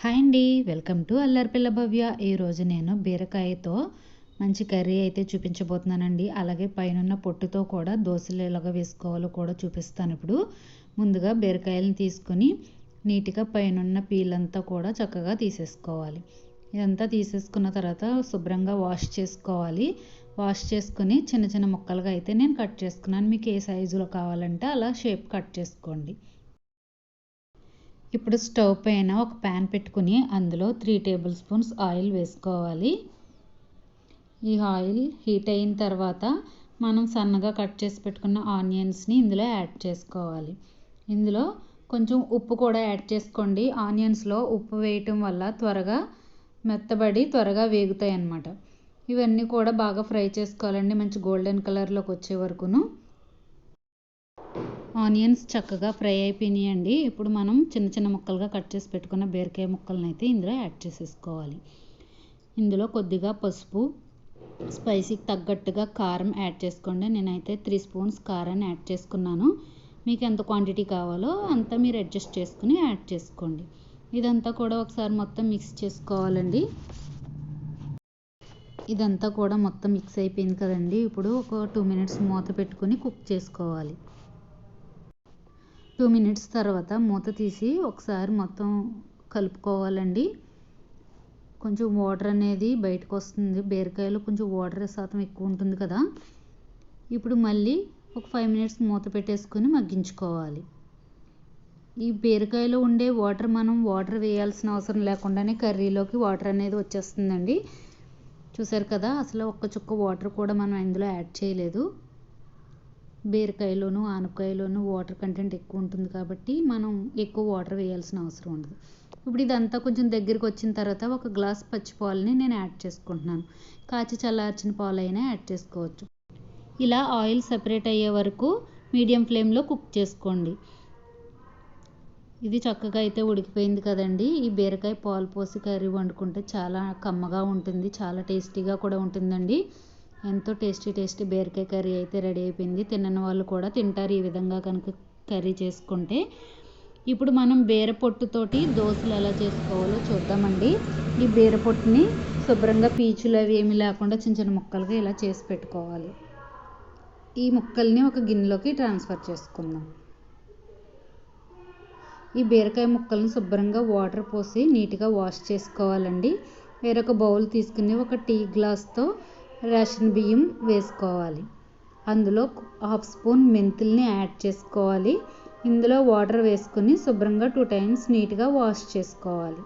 Hi అండి. Welcome to Allaripilla Bhavya. ఈరోజు నేను బీరకాయతో మంచి కర్రీ అయితే చూపించబోతున్నానండి. అలాగే పైన పొట్టుతో కూడా దోశలు ఎలాగ వేసుకోవాలో కూడా చూపిస్తాను ఇప్పుడు. ముందుగా బీరకాయలను తీసుకొని నీట్గా పైన పీలంతా కూడా చక్కగా తీసేసుకోవాలి. ఇదంతా తీసేసుకున్న తర్వాత శుభ్రంగా వాష్ చేసుకోవాలి. వాష్ చేసుకుని చిన్న చిన్న ముక్కలుగా అయితే నేను కట్ చేసుకున్నాను. మీకు ఏ సైజులో కావాలంటే అలా షేప్ కట్ చేసుకోండి. ఇప్పుడు స్టవ్ పైన ఒక ప్యాన్ పెట్టుకుని అందులో త్రీ టేబుల్ స్పూన్స్ ఆయిల్ వేసుకోవాలి. ఈ ఆయిల్ హీట్ అయిన తర్వాత మనం సన్నగా కట్ చేసి పెట్టుకున్న ఆనియన్స్ని ఇందులో యాడ్ చేసుకోవాలి. ఇందులో కొంచెం ఉప్పు కూడా యాడ్ చేసుకోండి. ఆనియన్స్లో ఉప్పు వేయటం వల్ల త్వరగా మెత్తబడి త్వరగా వేగుతాయి అన్నమాట ఇవన్నీ కూడా బాగా ఫ్రై చేసుకోవాలండి. మంచి గోల్డెన్ కలర్లోకి వచ్చే వరకును. ఆనియన్స్ చక్కగా ఫ్రై అయిపోయినాయండి. ఇప్పుడు మనం చిన్న చిన్న ముక్కలుగా కట్ చేసి పెట్టుకున్న బీరకాయ ముక్కలను అయితే ఇందులో యాడ్ చేసేసుకోవాలి. ఇందులో కొద్దిగా పసుపు స్పైసీకి తగ్గట్టుగా కారం యాడ్ చేసుకోండి. నేనైతే త్రీ స్పూన్స్ కారాన్ని యాడ్ చేసుకున్నాను. మీకు ఎంత క్వాంటిటీ కావాలో అంత మీరు అడ్జస్ట్ చేసుకుని యాడ్ చేసుకోండి. ఇదంతా కూడా ఒకసారి మొత్తం మిక్స్ చేసుకోవాలండి. ఇదంతా కూడా మొత్తం మిక్స్ అయిపోయింది కదండి. ఇప్పుడు ఒక టూ మినిట్స్ మూత పెట్టుకుని కుక్ చేసుకోవాలి. టూ మినిట్స్ తర్వాత మూత తీసి ఒకసారి మొత్తం కలుపుకోవాలండి. కొంచెం వాటర్ అనేది బయటకు వస్తుంది. బీరకాయలో కొంచెం వాటర్ శాతం ఎక్కువ ఉంటుంది కదా. ఇప్పుడు మళ్ళీ ఒక ఫైవ్ మినిట్స్ మూత పెట్టేసుకొని మగ్గించుకోవాలి. ఈ బీరకాయలో ఉండే వాటర్ మనం వాటర్ వేయాల్సిన అవసరం లేకుండానే కర్రీలోకి వాటర్ అనేది వచ్చేస్తుందండి. చూసారు కదా అసలు ఒక్క చుక్క వాటర్ కూడా మనం ఇందులో యాడ్ చేయలేదు. బీరకాయలోను ఆనపకాయలోను వాటర్ కంటెంట్ ఎక్కువ ఉంటుంది కాబట్టి మనం ఎక్కువ వాటర్ వేయాల్సిన అవసరం ఉండదు. ఇప్పుడు ఇదంతా కొంచెం దగ్గరికి వచ్చిన తర్వాత ఒక గ్లాస్ పచ్చి పాలని నేను యాడ్ చేసుకుంటున్నాను. కాచి చల్లార్చిన పాలు అయినా యాడ్ చేసుకోవచ్చు. ఇలా ఆయిల్ సపరేట్ అయ్యే వరకు మీడియం ఫ్లేమ్లో కుక్ చేసుకోండి. ఇది చక్కగా అయితే ఉడికిపోయింది కదండి. ఈ బీరకాయ పాలు పోసి కర్రీ వండుకుంటే చాలా కమ్మగా ఉంటుంది చాలా టేస్టీగా కూడా ఉంటుందండి. ఎంతో టేస్టీ టేస్టీ బీరకాయ కర్రీ అయితే రెడీ అయిపోయింది. తినని వాళ్ళు కూడా తింటారు ఈ విధంగా కనుక కర్రీ చేసుకుంటే. ఇప్పుడు మనం బీర పొట్టుతోటి దోశలు ఎలా చేసుకోవాలో చూద్దామండి. ఈ బీర పొట్టుని శుభ్రంగా పీచులు అవి ఏమి లేకుండా చిన్న చిన్న ముక్కలుగా ఇలా చేసి పెట్టుకోవాలి. ఈ ముక్కల్ని ఒక గిన్నెలోకి ట్రాన్స్ఫర్ చేసుకుందాం. ఈ బీరకాయ ముక్కలను శుభ్రంగా వాటర్ పోసి నీట్గా వాష్ చేసుకోవాలండి. వేరొక బౌల్ తీసుకుని ఒక టీ గ్లాస్తో రేషన్ బియ్యం వేసుకోవాలి. అందులో హాఫ్ స్పూన్ మెంతుల్ని యాడ్ చేసుకోవాలి. ఇందులో వాటర్ వేసుకుని శుభ్రంగా టూ టైమ్స్ నీట్గా వాష్ చేసుకోవాలి.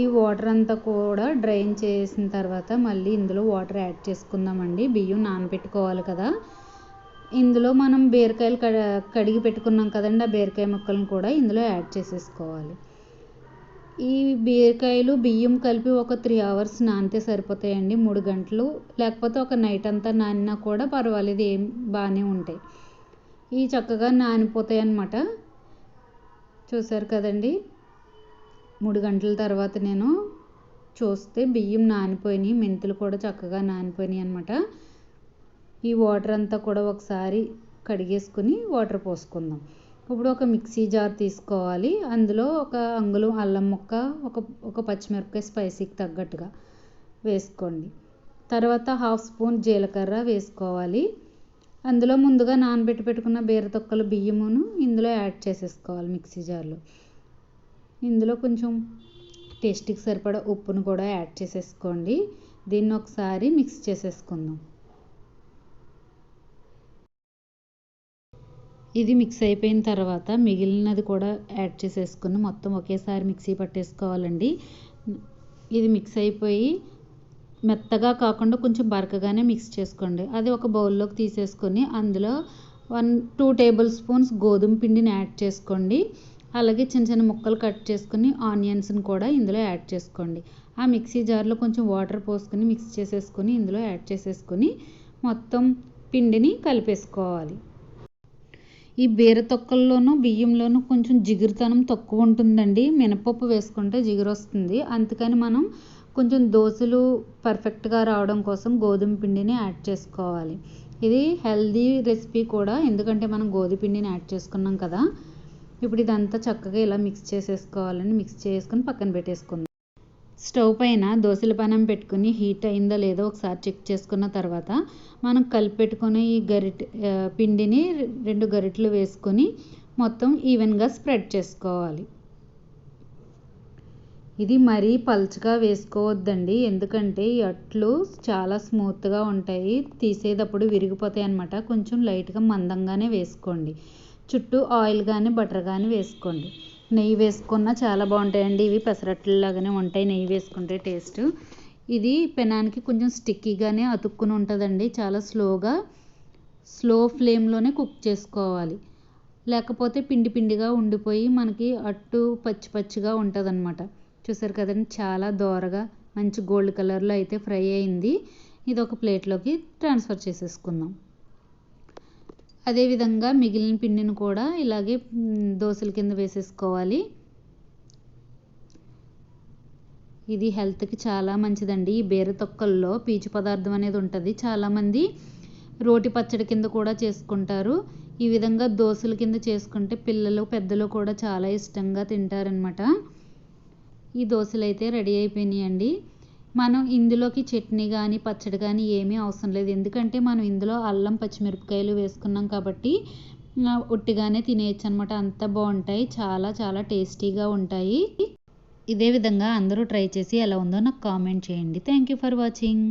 ఈ వాటర్ అంతా కూడా డ్రైన్ చేసిన తర్వాత మళ్ళీ ఇందులో వాటర్ యాడ్ చేసుకుందామండి. బియ్యం నానబెట్టుకోవాలి కదా. ఇందులో మనం బీరకాయలు కడిగి పెట్టుకున్నాం కదండి ఆ బీరకాయ ముక్కలను కూడా ఇందులో యాడ్ చేసేసుకోవాలి. ఈ బీరకాయలు బియ్యం కలిపి ఒక త్రీ అవర్స్ నానితే సరిపోతాయండి మూడు గంటలు. లేకపోతే ఒక నైట్ అంతా నానినా కూడా పర్వాలేదు ఏం బాగానే ఉంటాయి. ఇవి చక్కగా నానిపోతాయి అన్నమాట చూసారు కదండి? మూడు గంటల తర్వాత నేను చూస్తే బియ్యం నానిపోయినాయి మెంతులు కూడా చక్కగా నానిపోయినాయి అనమాట ఈ వాటర్ అంతా కూడా ఒకసారి కడిగేసుకుని వాటర్ పోసుకుందాం. ఇప్పుడు ఒక మిక్సీ జార్ తీసుకోవాలి. అందులో ఒక అంగుళం అల్లం ముక్క ఒక ఒక పచ్చిమిరపకాయ స్పైసీకి తగ్గట్టుగా వేసుకోండి. తర్వాత హాఫ్ స్పూన్ జీలకర్ర వేసుకోవాలి. అందులో ముందుగా నానబెట్టి పెట్టుకున్న బీర తొక్కలు బియ్యమును ఇందులో యాడ్ చేసేసుకోవాలి మిక్సీ జార్లో. ఇందులో కొంచెం టేస్ట్కి సరిపడా ఉప్పును కూడా యాడ్ చేసేసుకోండి. దీన్ని ఒకసారి మిక్స్ చేసేసుకుందాం. ఇది మిక్స్ అయిపోయిన తర్వాత మిగిలినది కూడా యాడ్ చేసేసుకుని మొత్తం ఒకేసారి మిక్సీ పట్టేసుకోవాలండి. ఇది మిక్స్ అయిపోయి మెత్తగా కాకుండా కొంచెం బరకగానే మిక్స్ చేసుకోండి. అది ఒక బౌల్లోకి తీసేసుకొని అందులో వన్ టూ టేబుల్ స్పూన్స్ గోధుమ పిండిని యాడ్ చేసుకోండి. అలాగే చిన్న చిన్న ముక్కలు కట్ చేసుకుని ఆనియన్స్ని కూడా ఇందులో యాడ్ చేసుకోండి. ఆ మిక్సీ జార్లో కొంచెం వాటర్ పోసుకొని మిక్స్ చేసేసుకొని ఇందులో యాడ్ చేసేసుకొని మొత్తం పిండిని కలిపేసుకోవాలి. ఈ బీర తొక్కల్లోనూ బియ్యంలోనూ కొంచెం జిగురుతనం తక్కువ ఉంటుందండి. మినపప్పు వేసుకుంటే జిగురు వస్తుంది. అందుకని మనం కొంచెం దోశలు పర్ఫెక్ట్గా రావడం కోసం గోధుమ పిండిని యాడ్ చేసుకోవాలి. ఇది హెల్దీ రెసిపీ కూడా ఎందుకంటే మనం గోధుమ పిండిని యాడ్ చేసుకున్నాం కదా. ఇప్పుడు ఇదంతా చక్కగా ఇలా మిక్స్ చేసేసుకోవాలని మిక్స్ చేసుకుని పక్కన పెట్టేసుకుందాం. స్టవ్ పైన దోశల పానం పెట్టుకుని హీట్ అయిందో లేదో ఒకసారి చెక్ చేసుకున్న తర్వాత మనం కలిపి పెట్టుకుని ఈ గరిటె పిండిని రెండు గరిటెలు వేసుకొని మొత్తం ఈవెన్గా స్ప్రెడ్ చేసుకోవాలి. ఇది మరీ పల్చగా వేసుకోవద్దండి. ఎందుకంటే ఈ అట్లు చాలా స్మూత్గా ఉంటాయి. తీసేటప్పుడు విరిగిపోతాయి అన్నమాట. కొంచెం లైట్గా మందంగానే వేసుకోండి. చుట్టూ ఆయిల్ కానీ బటర్ కానీ వేసుకోండి. నెయ్యి వేసుకున్నా చాలా బాగుంటాయండి. ఇవి పెసరట్లలాగానే ఉంటాయి. నెయ్యి వేసుకుంటే టేస్ట్. ఇది పెనానికి కొంచెం స్టిక్కీగానే అతుక్కుని ఉంటుందండి. చాలా స్లోగా స్లో ఫ్లేమ్లోనే కుక్ చేసుకోవాలి. లేకపోతే పిండి పిండిగా ఉండిపోయి మనకి అట్టు పచ్చి పచ్చిగా ఉంటుందన్నమాట. చూసారు కదండి చాలా దోరగా మంచి గోల్డ్ కలర్లో అయితే ఫ్రై అయింది. ఇది ఒక ప్లేట్లోకి ట్రాన్స్ఫర్ చేసేసుకుందాం. అదేవిధంగా మిగిలిన పిండిని కూడా ఇలాగే దోశల కింద వేసేసుకోవాలి. ఇది హెల్త్కి చాలా మంచిదండి. ఈ బేర తొక్కల్లో పీచు పదార్థం అనేది ఉంటుంది. చాలామంది రోటి పచ్చడి కింద కూడా చేసుకుంటారు. ఈ విధంగా దోశల కింద చేసుకుంటే పిల్లలు పెద్దలు కూడా చాలా ఇష్టంగా తింటారనమాట ఈ దోశలు అయితే రెడీ అయిపోయినాయండి. మనం ఇందులోకి చట్నీ కానీ పచ్చడి కానీ ఏమీ అవసరం లేదు. ఎందుకంటే మనం ఇందులో అల్లం పచ్చిమిరపకాయలు వేసుకున్నాం కాబట్టి ఉట్టిగానే ఒట్టిగానే తినేయచ్చు అనమాట అంత బాగుంటాయి. చాలా చాలా టేస్టీగా ఉంటాయి. ఇదే విధంగా అందరూ ట్రై చేసి ఎలా ఉందో నాకు కామెంట్ చేయండి. Thank you for watching.